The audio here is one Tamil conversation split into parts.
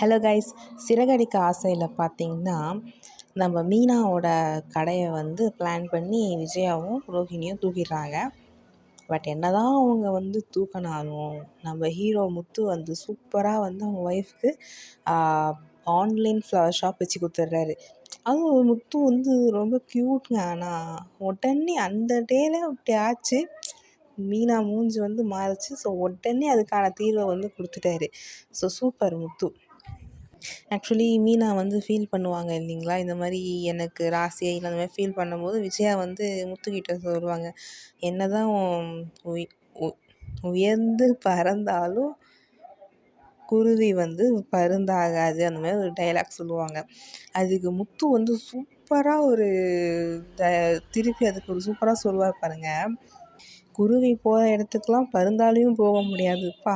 ஹலோ கைஸ் சிறகடிக்க ஆசையில் பார்த்தீங்கன்னா நம்ம மீனாவோட கடையை வந்து பிளான் பண்ணி விஜயாவும் ரோஹிணியும் தூக்கிடுறாங்க. பட் என்ன தான் அவங்க வந்து தூக்கினாலும் நம்ம ஹீரோ முத்து வந்து சூப்பராக வந்து அவங்க ஒய்ஃப்க்கு ஆன்லைன் ஃப்ளவர் ஷாப் வச்சு கொடுத்துட்றாரு. அதுவும் முத்து வந்து ரொம்ப க்யூட்ங்க ஆனால் உடனே அந்த டேல அப்படி ஆச்சு. மீனா மூஞ்சி வந்து மாறிச்சு. ஸோ உடனே அதுக்கான தீர்வை வந்து கொடுத்துட்டாரு. So super Muthu. Actually Meena வந்து ஃபீல் பண்ணுவாங்க இல்லைங்களா? இந்த மாதிரி எனக்கு ராசியை அந்த மாதிரி ஃபீல் பண்ணும்போது விஜயா வந்து முத்துக்கிட்ட சொல்லுவாங்க என்ன தான் உ- உயர்ந்து பறந்தாலும் குருவி வந்து பருந்தாகாது. அந்த மாதிரி ஒரு டைலாக் சொல்லுவாங்க. அதுக்கு முத்து வந்து சூப்பராக ஒரு த திருப்பி அதுக்கு ஒரு சூப்பராக சொல்லுவார் பாருங்கள் குருவி போகிற இடத்துக்குலாம் பருந்தாலையும் போக முடியாதுப்பா.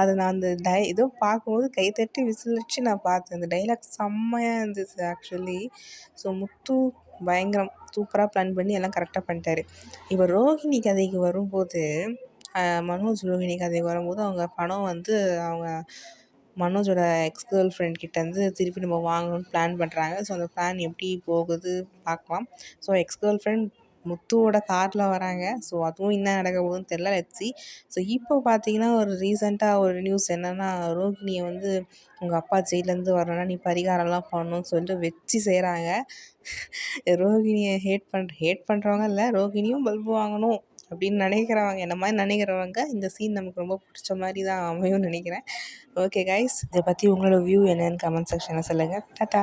அதை நான் அந்த டை ஏதோ பார்க்கும்போது கைத்தட்டி தட்டி அடிச்சு நான் பார்த்தேன். அந்த டைலாக் செம்மையாக இருந்துச்சு ஆக்சுவலி ஸோ முத்து பயங்கரம் சூப்பராக பிளான் பண்ணி எல்லாம் கரெக்டாக பண்ணிட்டாரு. இப்போ ரோஹிணி கதைக்கு வரும்போது மனோஜ் ரோஹிணி கதைக்கு வரும்போது அவங்க பணம் வந்து அவங்க மனோஜோட எக்ஸ் கேர்ள் ஃப்ரெண்ட் கிட்டேருந்து திருப்பி நம்ம வாங்கணும்னு பிளான் பண்ணுறாங்க ஸோ அந்த பிளான் எப்படி போகுது பார்க்கலாம். ஸோ எக்ஸ் கேர்ள் ஃப்ரெண்ட் முத்துவோட காரில் வராங்க. ஸோ அதுவும் என்ன நடக்க போகுதுன்னு தெரில லெட்ஸி ஸோ இப்போ பார்த்தீங்கன்னா ஒரு ரீசெண்டாக ஒரு நியூஸ் என்னென்னா ரோகிணியை வந்து உங்கள் அப்பா ஜெயிலேருந்து வரணும்னா நீ பரிகாரம்லாம் பண்ணணும்னு சொல்லிட்டு வச்சு செய்கிறாங்க ரோகிணியை ஹேட் பண்ணுற ஹேட் பண்ணுறவங்க இல்லை ரோகிணியும் பல்பு வாங்கணும் அப்படின்னு நினைக்கிறவங்க என்ன மாதிரி நினைக்கிறவங்க இந்த சீன் நமக்கு ரொம்ப பிடிச்ச மாதிரி தான் அமையும்னு நினைக்கிறேன். ஓகே கைஸ் இதை பற்றி உங்களோட வியூ என்னன்னு கமெண்ட் செக்ஷனில் சொல்லுங்கள் டாட்டா